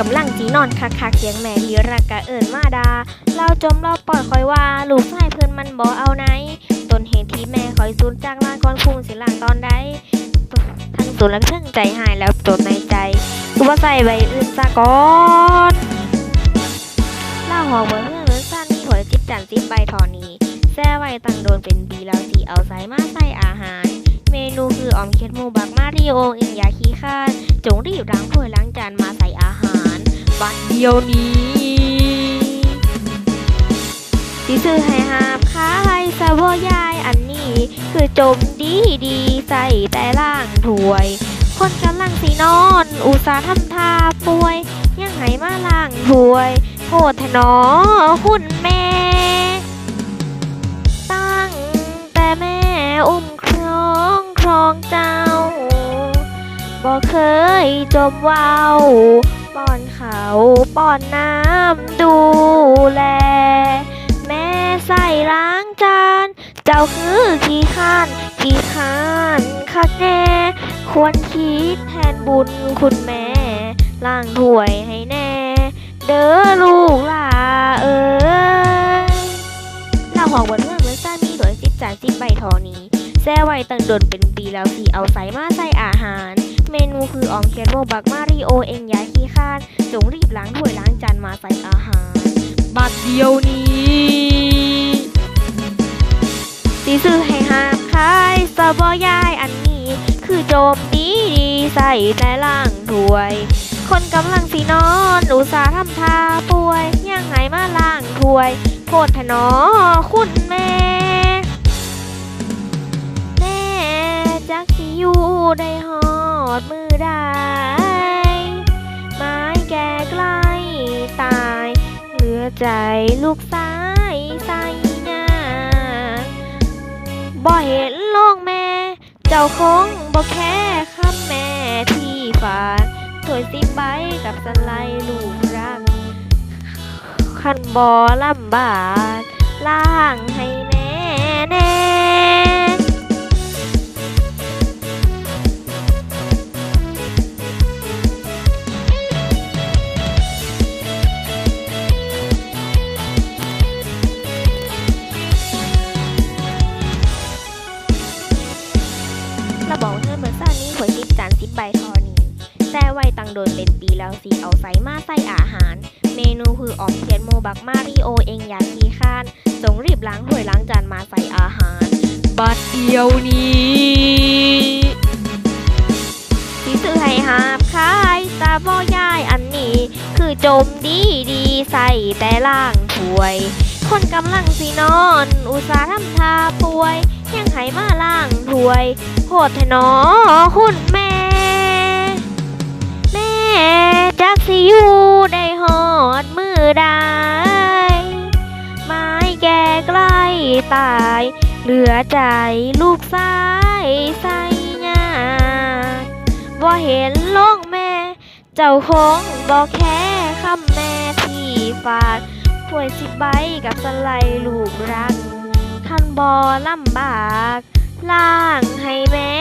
กำลังจีนอนคักคักเสียงแม่ที่รักกะเอิญมาดาเราจมเราปล่อยคอยว่า ลูกชายเพื่อนมันบ่เอาไหนต้นเหตุที่แม่คอยสูญจากลาก่อนคุงสิหลังตอนใดทั้งสูญและเชิงใจหายแล้วโจดในใจคือว่าใส่ใบอื่นซะก่อนเล่าหอกว่าเรื่องเรื่อสั้นมีหัวจิบจันจิบใบทอนี้แซ่ไว้ตั้งโดนเป็นปีแล้วสิเอาใส่มาใส่อาหาร เมนูคือออมเค็ดมูบักมาริโออิงยาคีข้านจงรีบล้างถ้วยล้างจานมาใส่ บัดเดียวนี้สิซื้อให้หาบขายสะบ่ยายอันนี้ คือจมดีดีใส่แต่ล่างถวย คนกำลังสินอน อุตส่าห์ทำท่าป่วย ยังไงมาล่างถวยโหดแทนอคุณแม่ ตั้งแต่แม่อุ้มครองครองเจ้าบ่เคยจมว้าว ป้อนเขาป้อนน้ำดูแล แม่ใส่ล้างจาน เจ้าคือขี้ข้านขี้ข้านคักแน่ ควรคิดแทนบุญคุณแม่ล้างถ้วยให้แน่ แซ่ไวตั้งโดนเป็นปีแล้วสิเอาใส่มาใส่อาหาร เมนูคือออมเค็ดโมบักมาริโอเองยาขี้ข้านจงรีบล้างถ้วยล้างจานมาใส่อาหาร บัดเดียวนี้สีซื้อให้หาขายสบอยายอันนี้ คือโจมดีดีใส่แต่ล่างถ้วย คนกำลังสินอนอุตสาห์ทำทาป่วยยังไงมาล่างถ้วยโพดถนอคุณแม่ อยู่ได้หอดมือได้ไม้แก่ใกล้ตาย เหลือใจลูกสายใส่หน้าบ่เห็นโลกแม่ เจ้าคงบ่แค่คำแม่ที่ฝากถวยสิบใบกับสไลด์ลูกรักขันบ่ลำบากล่างให้แม่แน่ ซ่านี้หวยสิบจานสิบใบทอนี้แซ่ไวตังโดนเป็นปีแล้วสิเอาใส่มาใส่อาหาร เมนูคือออมเทียนโมบักมาริโอเองยาคีข้านจงรีบล้างถ้วยล้างจานมาใส่อาหาร บัดเดียวนี้ที่ซื้อให้หาบขายตาบ่ยายอันนี้ คือจมดีดีใส่แต่ล่างถ้วย คนกำลังสินอน อุตส่าห์ทำทาป่วยยังให้มาล่างถ้วย โหดแทนอคุณแม่ แม่จักสิอยู่ได้หอดมือได้ไม้แก่ใกล้ตาย เหลือใจลูกสายใส่ยาบ่เห็นโลกแม่ เจ้าคงบอกแค่คำแม่ที่ฝากถ้วยสิบใบกับสไลลูกรักคันบอลำบาก ล่างให้แม่